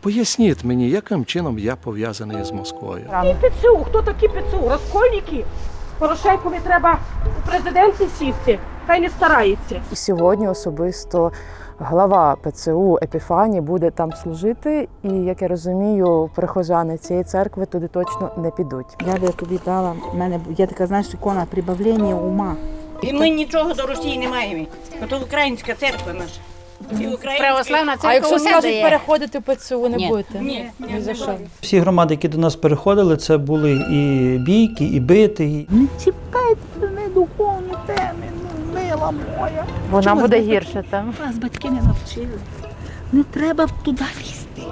Поясніть мені, яким чином я пов'язаний з Москвою. І ПЦУ, хто такі ПЦУ? Розкольники? Порошенкові треба у президенти сісти, хай не старається. І сьогодні особисто глава ПЦУ Епіфані буде там служити. І як я розумію, прихожани цієї церкви туди точно не підуть. Я би тобі дала, в мене є така, знаєш, ікона прибавлення ума. І ми нічого до Росії не маємо. Ото українська церква наша. І. Православна церква А якщо усе скажуть дає. переходити в ПЦУ, не Ні. будете? Ні, ні, Ні за що. Всі громади, які до нас переходили, це були і бійки, і бити. і- Не чіпайте мене духовні теми, ну, мила моя. Вона Чого буде вас гірше там. Вас батьки не навчили. Не треба туди лізти.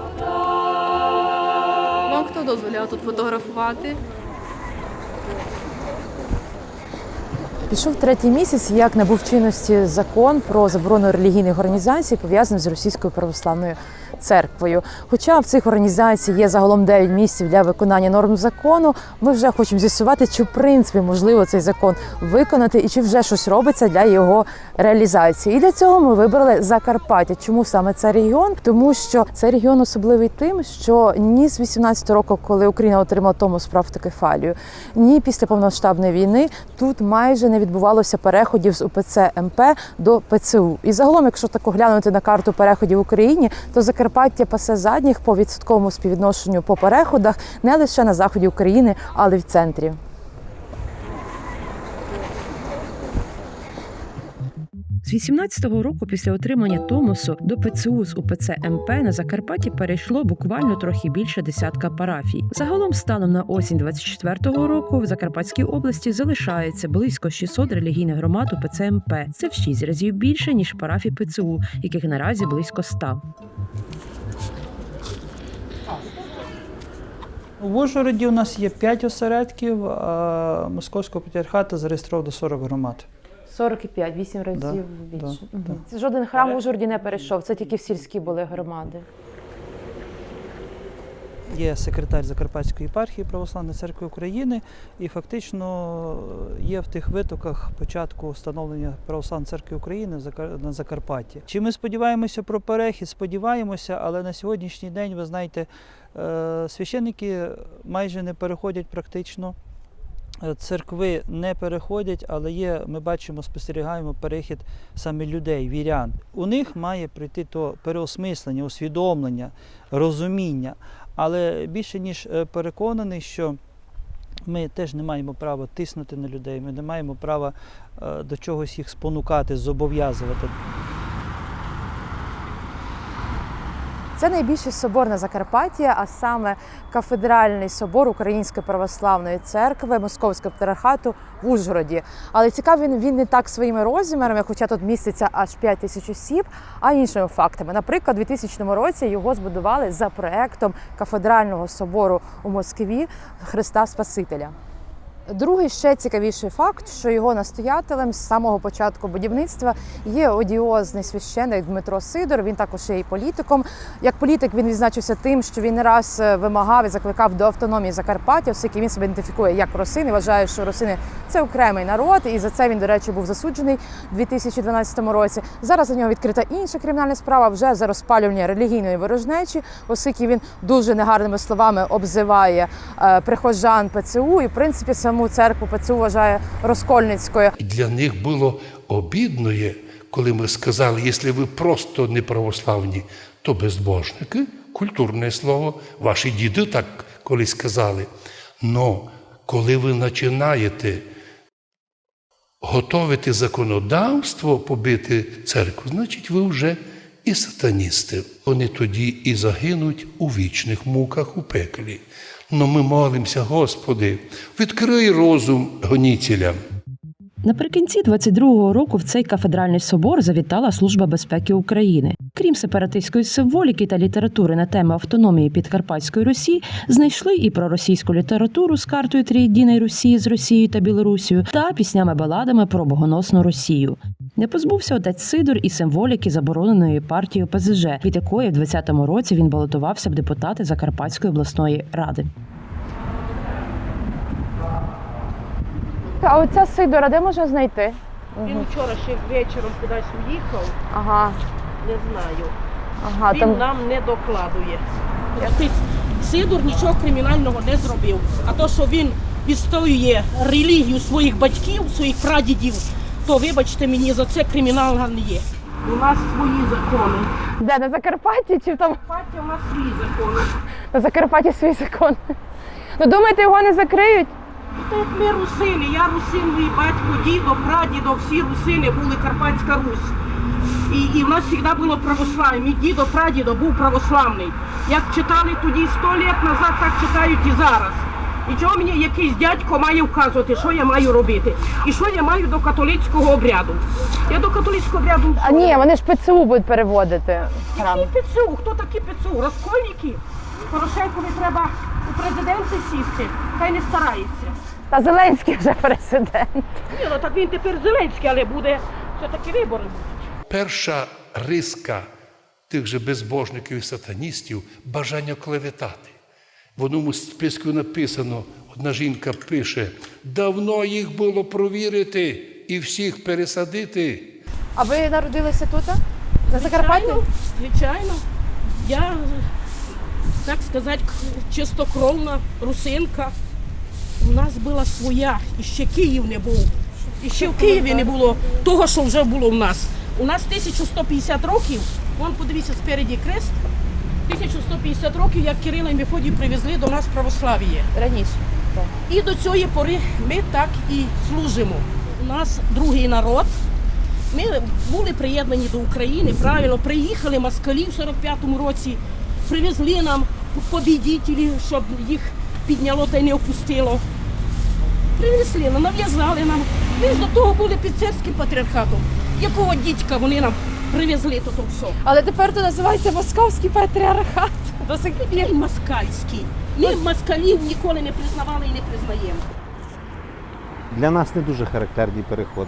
Вам хто дозволяв тут фотографувати? Пішов третій місяць, як набув чинності закон про заборону релігійних організацій, пов'язаних з російською православною церквою. Хоча в цих організацій є загалом 9 місяців для виконання норм закону, ми вже хочемо з'ясувати, чи в принципі можливо цей закон виконати і чи вже щось робиться для його реалізації. І для цього ми вибрали Закарпаття. Чому саме цей регіон? Тому що цей регіон особливий тим, що ні з 18 року, коли Україна отримала Томос про автокефалію, ні після повномасштабної війни тут майже не відбувалося переходів з УПЦ МП до ПЦУ. І загалом, якщо так оглянути на карту переходів в Україні, то Закарпаття пасе задніх по відсотковому співвідношенню по переходах не лише на заході України, але й в центрі. З 18-го року після отримання Томосу до ПЦУ з УПЦ МП на Закарпатті перейшло буквально трохи більше десятка парафій. Загалом, станом на осінь 24-го року в Закарпатській області залишається близько 600 релігійних громад УПЦ МП. Це в 6 разів більше ніж парафій ПЦУ, яких наразі близько 100. В Ужгороді у нас є 5 осередків, а Московського патріархату зареєстровано 40 громад. 45, 8 разів Да, більше. да, да. Жоден храм у Ужгороді не перейшов. Це тільки в сільські були громади. Є секретар Закарпатської єпархії Православної церкви України, і фактично є в тих витоках початку встановлення Православної церкви України в Закар- на Закарпатті. Чи ми сподіваємося про перехід? Сподіваємося, але на сьогоднішній день, ви знаєте, е, священники майже не переходять практично. Е, Церкви не переходять, але є, ми бачимо, спостерігаємо перехід саме людей, вірян. У них має прийти то переосмислення, усвідомлення, розуміння. Але більше ніж е, переконаний, що ми теж не маємо права тиснути на людей, ми не маємо права е, до чогось їх спонукати, зобов'язувати. Це найбільший собор на Закарпатті, а саме кафедральний собор Української православної церкви Московського патріархату в Ужгороді. Але цікавий він, він не так своїми розмірами, хоча тут міститься аж 5 тисяч осіб, а іншими фактами. Наприклад, у 2000 році його збудували за проектом кафедрального собору у Москві Христа Спасителя. Другий ще цікавіший факт, що його настоятелем з самого початку будівництва є одіозний священник Дмитро Сидор. Він також є і політиком. Як політик він відзначився тим, що він не раз е, вимагав і закликав до автономії Закарпаття, оскільки він себе ідентифікує як росин і вважає, що росини це окремий народ. І за це він, до речі, був засуджений у 2012 році. Зараз за нього відкрита інша кримінальна справа вже за розпалювання релігійної ворожнечі, оскільки він дуже негарними словами обзиває е, прихожан ПЦУ і в принципі саму церкву ПЦУ вважає розкольницькою. Для них було обідно, коли ми сказали, якщо ви просто не православні, то безбожники, культурне слово, ваші діди так колись сказали. Но коли ви починаєте готовити законодавство побити церкву, значить ви вже і сатаністи. Вони тоді і загинуть у вічних муках у пеклі. Но ми молимося, Господи, відкрий розум гонітелям. Наприкінці 22-го року в цей кафедральний собор завітала Служба безпеки України. Крім сепаратистської символіки та літератури на тему автономії Підкарпатської Русі, знайшли і проросійську літературу з картою Трієдиної Росії з Росією та Білорусією та піснями-баладами про богоносну Росію. Не позбувся отець Сидор і символіки забороненої партії ОПЗЖ, від якої в 20-му році він балотувався в депутати Закарпатської обласної ради. А оця Сидора де можна знайти? Він вчора ще вечором кудись уїхав, Ага, не знаю. ага, Він нам не докладує. Якийсь Сидор нічого кримінального не зробив. А то, що він відстоює релігію своїх батьків, своїх прадідів, то вибачте мені, за це кримінал не є. У нас свої закони. Де на Закарпатті чи там Партія у нас свої закони. на Закарпатті свій закон? Ну думаєте, його не закриють? Так ми русини, я русин, мій батько, дідо, прадідо, всі русини були Карпатська Русь. І, і в нас завжди було православ'я. Мій дідо, прадідо був православний. Як читали тоді 100 років назад, так читають і зараз. І чого мені якийсь дядько має вказувати, що я маю робити? І що я маю до католицького обряду? Я до католицького обряду. А ні, вони ж ПЦУ будуть переводити. Які ПЦУ? Хто такі ПЦУ? Розкольники? Порошенкові треба у президенти сісти, хай не старається. Та Зеленський вже президент. Ні, ну так він тепер Зеленський, але буде все-таки вибори. Перша риска тих же безбожників і сатаністів бажання клеветати. В одному списку написано, одна жінка пише: давно їх було провірити і всіх пересадити. А ви народилися тут? На Закарпатті? Звичайно, звичайно. Я, так сказати, чистокровна русинка. У нас була своя, і ще Київ не був. І ще в Києві не було того, що вже було в нас. У нас 1150 років, вон подивіться спереді крест. 1150 років, як Кирила і Мефодій привезли до нас православ'я. Раніше. І до цієї пори ми так і служимо. У нас другий народ. Ми були приєднані до України, правильно, приїхали москалі в 45-му році, привезли нам побідітелі, щоб їх підняло та й не опустило. Принесли нам, нав'язали нам. Ми ж до того були під царським патріархатом. Якого дідька вони нам привезли то все. Але тепер то називається Московський патріархат. До сих пір. Москальський. Ми москалів ніколи не признавали і не признаємо. Для нас не дуже характерний переход.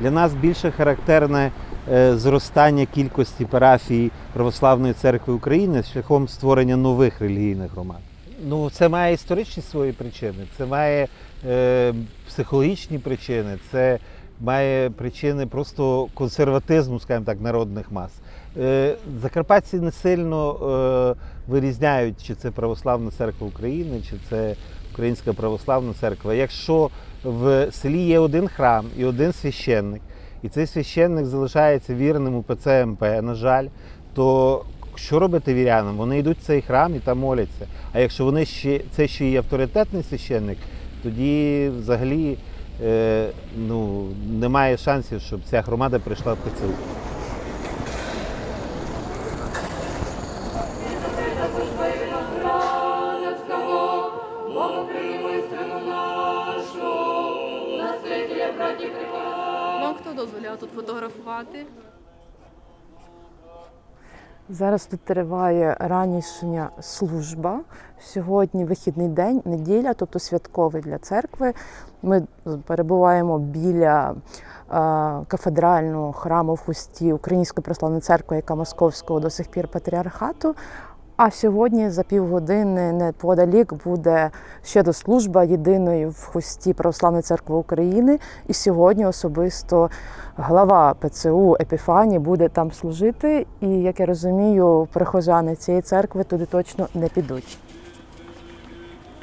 Для нас більше характерне е, зростання кількості парафій Православної церкви України шляхом створення нових релігійних громад. Ну, це має історичні свої причини, це має е, психологічні причини, це має причини просто консерватизму, скажімо так, народних мас. Е, Закарпатці не сильно е, вирізняють, чи це Православна церква України, чи це Українська православна церква. Якщо в селі є один храм і один священник, і цей священник залишається вірним у ПЦМП, на жаль, то що робити вірянам? Вони йдуть в цей храм і там моляться. А якщо вони ще це ще є авторитетний священник, тоді взагалі е, ну, немає шансів, щоб ця громада прийшла в ПЦУ. Вам хто дозволяв тут фотографувати? Зараз тут триває ранішня служба. Сьогодні вихідний день, неділя, тобто святковий для церкви. Ми перебуваємо біля кафедрального храму в хусті Української православної церкви, яка московського до сих пір патріархату. А сьогодні за півгодини неподалік буде ще до служба єдиної в хусті Православної церкви України. І сьогодні особисто глава ПЦУ Епіфані буде там служити. І як я розумію, прихожани цієї церкви туди точно не підуть.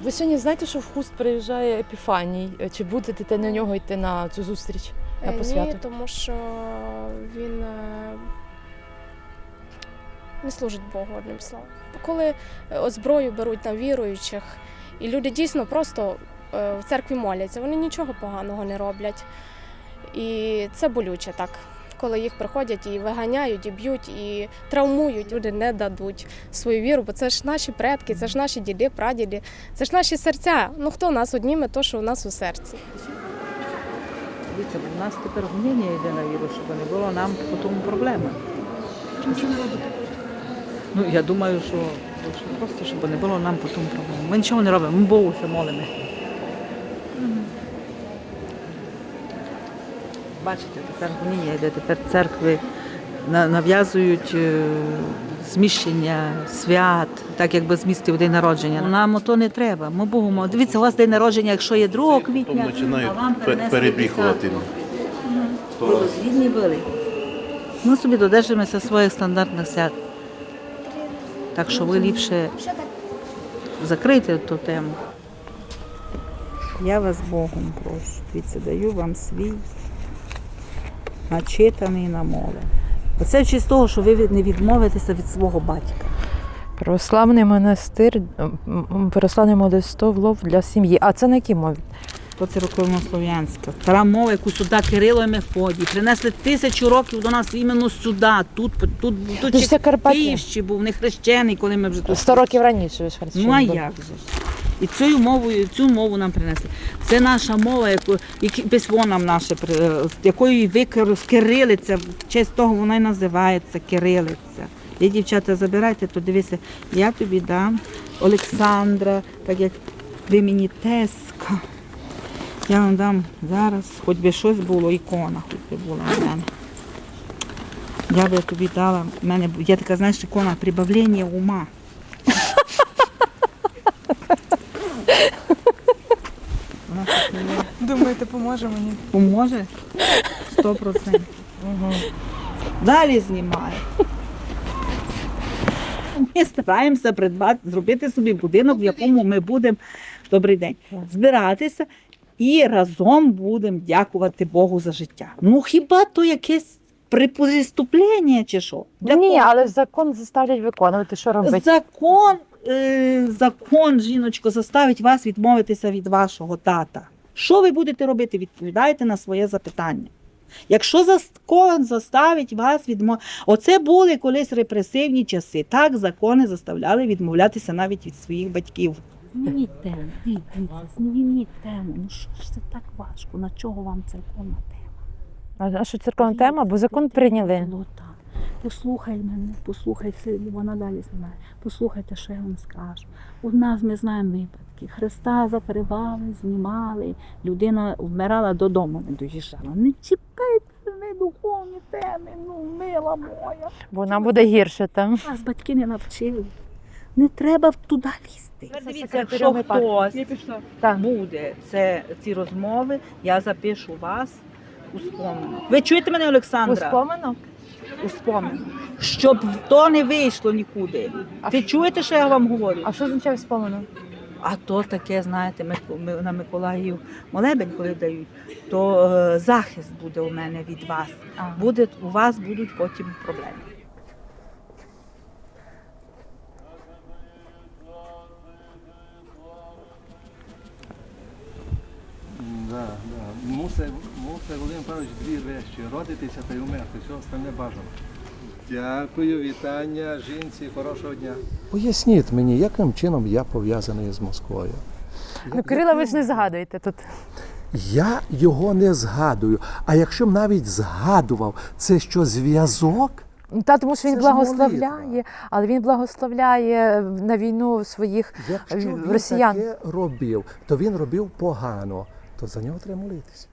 Ви сьогодні знаєте, що в хуст приїжджає Епіфаній? Чи будете на нього йти на цю зустріч на Е, посвяту? Ні, тому що він е, не служить Богу одним словом. Коли е, зброю беруть на віруючих, і люди дійсно просто е, в церкві моляться, вони нічого поганого не роблять. І це болюче так. Коли їх приходять і виганяють, і б'ють, і травмують, люди не дадуть свою віру, бо це ж наші предки, це ж наші діди, прадіди, це ж наші серця. Ну хто нас одніме, то що у нас у серці. Дивіться, в нас тепер гоніння йде на віру, щоб не було нам по тому проблеми. Ну, я думаю, що, просто, щоб не було нам по тому проблеми. Ми нічого не робимо, ми Богу все молимо. Бачите, тепер гоніння йде, тепер церкви нав'язують е, зміщення свят, так якби змістив день народження. Нам то не треба. Ми Богу молимо. Дивіться, у вас день народження, якщо є 2 квітня, а вам перенесли 10. Були. Ми собі додержимося своїх стандартних свят. Так що ви ліпше закрийте ту тему. Я вас Богом прошу. Дивіться, даю вам свій начитаний намови. Оце в честь того, що ви не відмовитеся від свого батька. Православний монастир, православний молитов для сім'ї. А це на якій мові? То церковнослов'янська. Стара мова, яку сюди Кирило і Мефодій. Принесли тисячу років до нас іменно сюди. Тут, тут, тут, ще це Карпаття. Київ ще був не хрещений, коли ми вже тут. Сто років раніше ви ж Ну а хрещені як же ж? І цю мовою, цю мову нам принесли. Це наша мова, яку які письмо нам наше при- якою викор кирилиця, в честь того вона й називається кирилиця. І дівчата забирайте, то дивися, я тобі дам Олександра, так як ви мені теска. Я вам дам зараз, хоч би щось було, ікона, хоч би була в мене. Я би тобі дала, в мене є така, знаєш, ікона прибавлення ума. Думаєте, поможе мені? Поможе? Сто процентів. Далі знімає. Ми стараємося придбати, зробити собі будинок, в якому ми будемо добрий день збиратися і разом будемо дякувати Богу за життя. Ну хіба то якесь припуступлення чи що? Для Ні, кого? але закон заставлять виконувати. Що робити? Закон, е, закон, жіночко, заставить вас відмовитися від вашого тата. Що ви будете робити? Відповідайте на своє запитання. Якщо закон заставить вас відмовитися, оце були колись репресивні часи. Так закони заставляли відмовлятися навіть від своїх батьків. Змініть тему, дивіться, змініть тему. Ну що ж це так важко? На чого вам церковна тема? А що церковна тема? Бо закон прийняли. Золота. Послухай мене, послухай, все, вона далі знімає. Послухайте, що я вам скажу. У нас ми знаємо випадки. Христа заперевали, знімали, людина вмирала додому, не доїжджала. Не чіпайте мене духовні теми, ну мила моя. Бо нам буде гірше там. Нас батьки не навчили. Не треба туди лізти. Дивіться, якщо хтось буде це, ці розмови, я запишу вас у спомину. Ви чуєте мене, Олександра? Успоминок? У спомину. Щоб то не вийшло нікуди. А Ви чуєте, що я вам говорю? А що означає споминок? А то таке, знаєте, ми, ми на Миколаїв молебень, коли дають, то е, захист буде у мене від вас. Буде, у вас будуть потім проблеми. Да, да. Мусить, мусить Володимир Павлович дві речі родитися та й умерти. Все остальне бажано. Дякую, вітання жінці, хорошого дня. Поясніть мені, яким чином я пов'язаний з Москвою. Ну, Кирила, ви ж не згадуєте тут. Я його не згадую. А якщо б навіть згадував, це що зв'язок? Та тому що він Це ж благословляє, молитва. але він благословляє на війну своїх Якщо е, він росіян. таке робив, то він робив погано, то за нього треба молитися.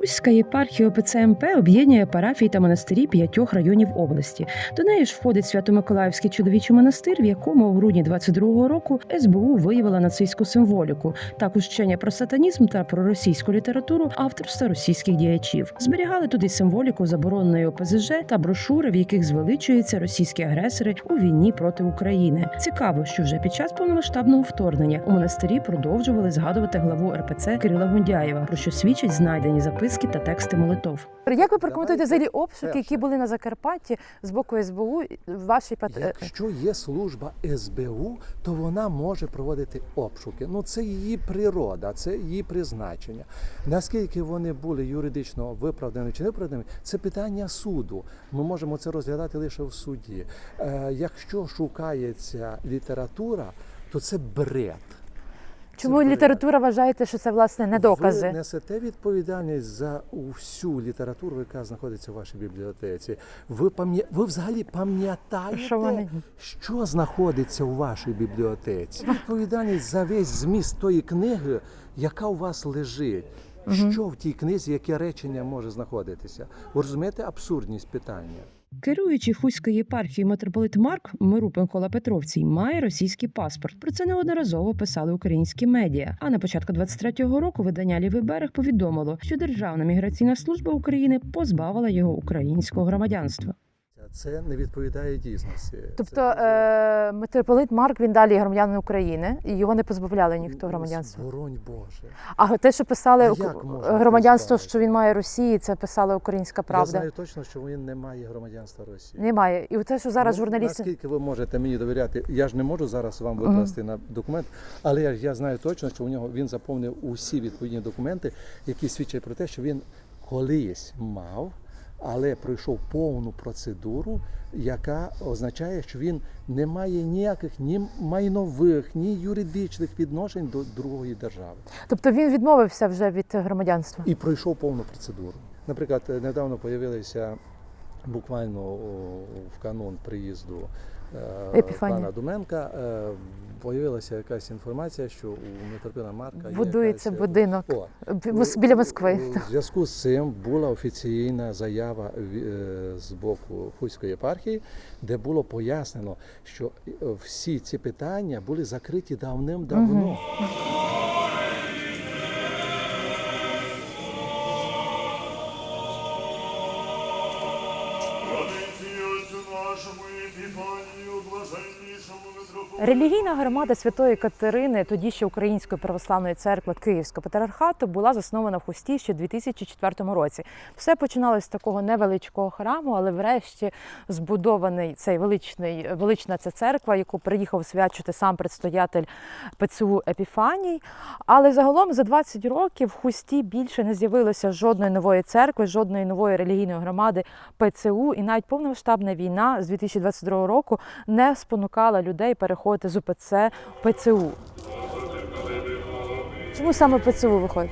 Хуська єпархія ОПЦ МП об'єднує парафії та монастирі п'ятьох районів області. До неї ж входить Свято-Миколаївський чоловічий монастир, в якому у грудні 22-го року СБУ виявила нацистську символіку, також вчення про сатанізм та про російську літературу авторства російських діячів. Зберігали туди символіку забороненої ОПЗЖ та брошури, в яких звеличуються російські агресори у війні проти України. Цікаво, що вже під час повномасштабного вторгнення у монастирі продовжували згадувати главу РПЦ Кирила Гундяєва, про що свідчать знайдені записки та тексти молитов. Як ви прокоментуєте взагалі обшуки, які були на Закарпатті з боку СБУ вашій пат... е, Якщо є служба СБУ, то вона може проводити обшуки. Ну це її природа, це її призначення. Наскільки вони були юридично виправдані чи не виправдані, це питання суду. Ми можемо це розглядати лише в суді. Е, якщо шукається література, то це бред. Чому література вважаєте, що це власне не докази? Ви несете відповідальність за всю літературу, яка знаходиться в вашій бібліотеці. Ви пам'я... ви взагалі пам'ятаєте, Що вони? що знаходиться у вашій бібліотеці? Відповідальність за весь зміст тої книги, яка у вас лежить. Що в тій книзі, яке речення може знаходитися? Ви розумієте абсурдність питання? Керуючий Хуської єпархії митрополит Марк Миру Микола Петровцій має російський паспорт. Про це неодноразово писали українські медіа. А на початку 23-го року видання Лівий берег повідомило, що Державна міграційна служба України позбавила його українського громадянства. Це не відповідає дійсності. Тобто Це е, митрополит Марк він далі громадянин України, і його не позбавляли ніхто громадянства. Боронь Боже. А те, що писали громадянство, позбавити? що він має Росії, це писала Українська Я знаю точно, що він не має громадянства Росії. Немає. І те, що зараз Ну, журналісти. Наскільки ви можете мені довіряти? Я ж не можу зараз вам викласти на документ, але я, я знаю точно, що у нього він заповнив усі відповідні документи, які свідчать про те, що він колись мав, але пройшов повну процедуру, яка означає, що він не має ніяких ні майнових, ні юридичних відношень до другої держави. Тобто він відмовився вже від громадянства. І пройшов повну процедуру. Наприклад, недавно з'явилися буквально в канун приїзду Епіфанія. пана Думенка. Е, Появилася якась інформація, що у митрополита Марка є Будується якась, е, будинок О, біля Москви. У зв'язку з цим була офіційна заява е, з боку Хуської єпархії, де було пояснено, що е, всі ці питання були закриті давним-давно. Релігійна громада Святої Катерини, тоді ще Української православної церкви Київського патріархату, була заснована в Хусті ще в 2004 році. Все починалося з такого невеличкого храму, але врешті збудований цей величний велична ця церква, яку приїхав свячити сам предстоятель ПЦУ Епіфаній. Але загалом за 20 років в Хусті більше не з'явилося жодної нової церкви, жодної нової релігійної громади ПЦУ, і навіть повномасштабна війна з 2022 року не спонукала людей переходити з УПЦ в ПЦУ. Чому саме ПЦУ виходить?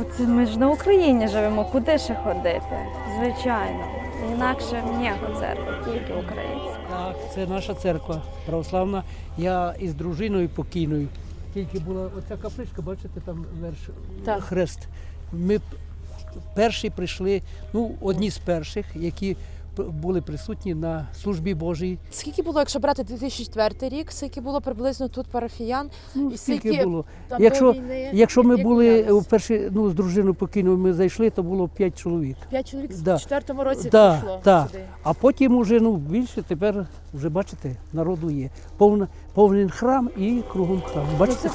Оце ми ж на Україні живемо, куди ще ходити? Звичайно. Інакше ніяка церква, тільки українська. Так, це наша церква православна. Я із дружиною покійною. Тільки була оця капличка, бачите, там верш Так. хрест. Ми перші прийшли, ну, одні з перших, які були присутні на службі Божій. Скільки було, якщо брати 2004 рік, скільки було приблизно тут парафіян? Ну, І скільки скільки було. там Якщо, війни, якщо ми як були в перші, ну, з дружиною покійною, ми зайшли, то було 5 чоловік. П'ять чоловік в Да. четвертому році Да, прийшло да. сюди. А потім уже ну, більше тепер вже бачите, народу є. Повна, повний храм і кругом храм. Бачите?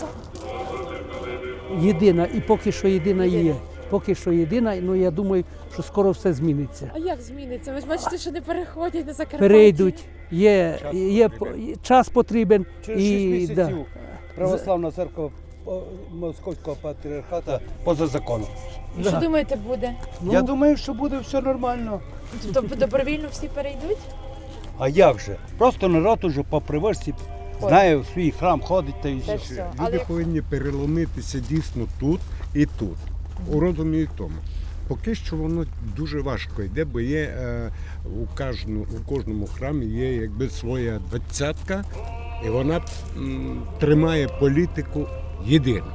Єдина, і поки що єдина є. Поки що єдина, ну я думаю, що скоро все зміниться. А як зміниться? Ви ж бачите, що не переходять на Закарпаття. Перейдуть, є, є, по- є час потрібен. Через і, 6 да. місяців православна церква Московського патріархата поза законом. І Що думаєте, буде? Я думаю, що буде все нормально. Тобто добровільно всі перейдуть? А як же? Просто народ уже по привичці знає, в свій храм ходить та й все. все. Люди Але повинні переломитися дійсно тут і тут. У розумі і тому. Поки що воно дуже важко йде, бо є е, у, кожному, у кожному храмі є якби своя двадцятка, і вона м, тримає політику єдину.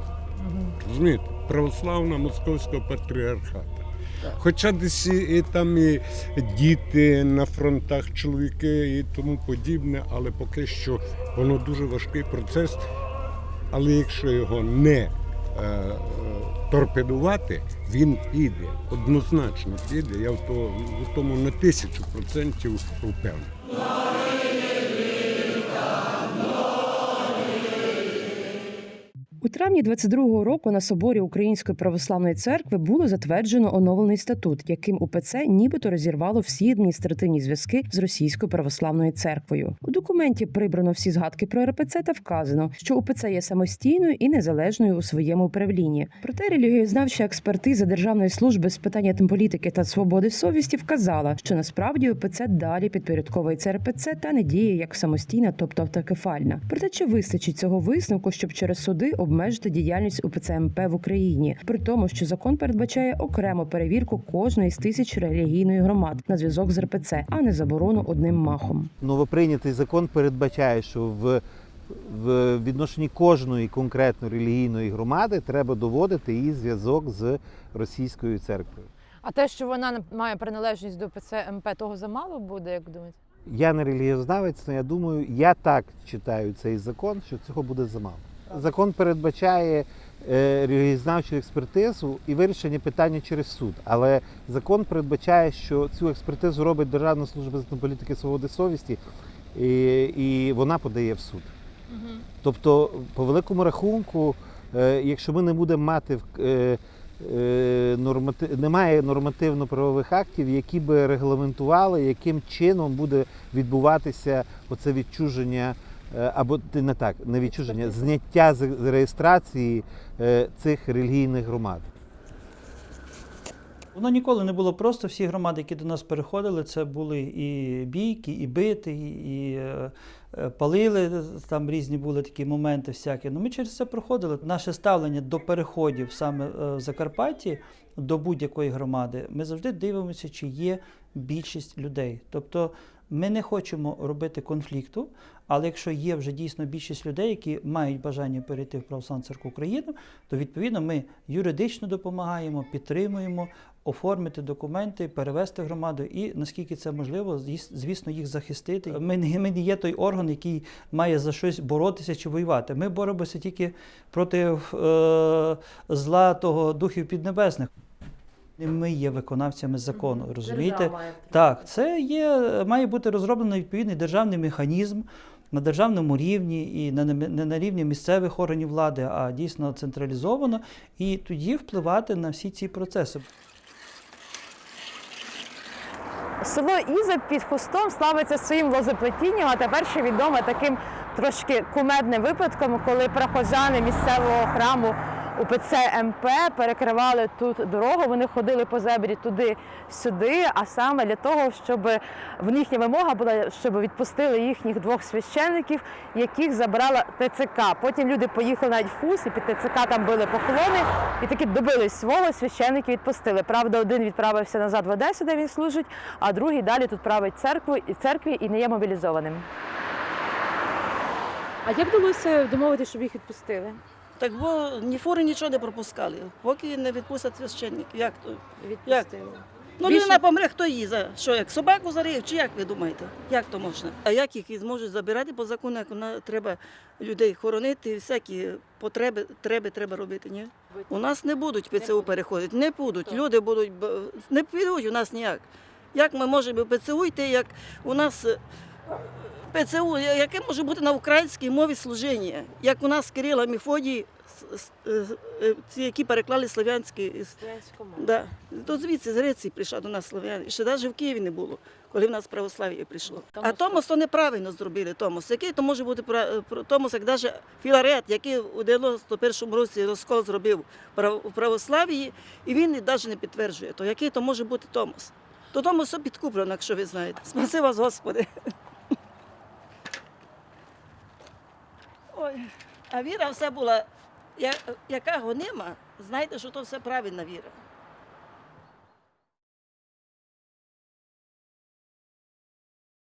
Розумієте? Православна московського патріархата. Хоча десь і, там і діти на фронтах, чоловіки і тому подібне, але поки що воно дуже важкий процес. Але якщо його не е, торпедувати, він піде. Однозначно піде. Я в, то, в тому на тисячу процентів впевнений. У травні 22-го року на соборі Української православної церкви було затверджено оновлений статут, яким УПЦ нібито розірвало всі адміністративні зв'язки з російською православною церквою. У документі прибрано всі згадки про РПЦ та вказано, що УПЦ є самостійною і незалежною у своєму управлінні. Проте релігієзнавча експертиза Державної служби з питань етнополітики та свободи совісті вказала, що насправді УПЦ далі підпорядковується РПЦ та не діє як самостійна, тобто автокефальна. Проте чи вистачить цього висновку, щоб через суди обмежити діяльність УПЦ МП в Україні, при тому, що закон передбачає окрему перевірку кожної з тисяч релігійної громад на зв'язок з РПЦ, а не заборону одним махом. Новоприйнятий закон передбачає, що в, в відношенні кожної конкретно релігійної громади треба доводити її зв'язок з російською церквою. а те, що вона має приналежність до ПЦ МП, того замало буде, як думаєте? Я не релігієзнавець, але я думаю, я так читаю цей закон, що цього буде замало. Закон передбачає е, експертизу і вирішення питання через суд. Але закон передбачає, що цю експертизу робить Державна служба політики свободи совісті, і, і вона подає в суд. Тобто, по великому рахунку, е, якщо ми не будемо мати е, е, нормати... немає нормативно-правових актів, які би регламентували, яким чином буде відбуватися оце відчуження. Е, Або ти не так, не відчуження, зняття з реєстрації е, цих релігійних громад. Воно ніколи не було просто. Всі громади, які до нас переходили, це були і бійки, і бити, і е, палили. Там різні були такі моменти всякі. Ну, ми через це проходили. Наше ставлення до переходів саме в Закарпатті до будь-якої громади, ми завжди дивимося, чи є більшість людей. Тобто ми не хочемо робити конфлікту, але якщо є вже дійсно більшість людей, які мають бажання перейти в Православну церкву України, то відповідно ми юридично допомагаємо, підтримуємо оформити документи, перевести громаду і наскільки це можливо, звісно, їх захистити. Ми не, ми не є той орган, який має за щось боротися чи воювати. Ми боремося тільки проти е, зла того духів піднебесних. Ми є виконавцями закону, розумієте? Так, це є, має бути розроблений відповідний державний механізм на державному рівні і на, не на рівні місцевих органів влади, а дійсно централізовано, і тоді впливати на всі ці процеси. Село Іза під хустом славиться своїм лозоплетінням, а тепер ще відоме таким трошки кумедним випадком, коли прохожани місцевого храму УПЦ МП перекривали тут дорогу. Вони ходили по зебрі туди-сюди, а саме для того, щоб в їхня вимога була, щоб відпустили їхніх двох священників, яких забрала ТЦК. Потім люди поїхали навіть в Хус і під ТЦК там били поклони і таки добились свого, священників відпустили. Правда, один відправився назад в Одесу, де він служить, а другий далі тут править церкву і церкві і не є мобілізованим. А як вдалося домовитися, щоб їх відпустили? Так бо ні фори нічого не пропускали, поки не відпустять священників. Як то? Відпустили. Ну, Більше- людина помре, хто її за що, як собаку зарив, чи як ви думаєте? Як то можна? А як їх і зможуть забирати по закону, як вона треба людей хоронити, всякі потреби треба, треба робити. Ні? У нас не будуть ПЦУ переходити, не будуть. Люди будуть б- не підуть у нас ніяк. Як ми можемо в ПЦУ йти, як у нас е, ПЦУ, яке може бути на українській мові служіння, як у нас Кирила с- е, е, ці, які переклали слов'янські Да. То звідси з Греції прийшла до нас слов'яни. Ще навіть в Києві не було, коли в нас православ'я прийшло. А Томос то неправильно зробили Томос. Який то може бути про- Томос, як навіть Філарет, який у 91-му році розкол зробив у православ'ї, і він навіть не підтверджує, то який то може бути Томос. То Томос все підкуплено, якщо ви знаєте. Спаси вас, Господи. Ой, а віра все була, я- яка гонима, знайте, що то все правильна віра.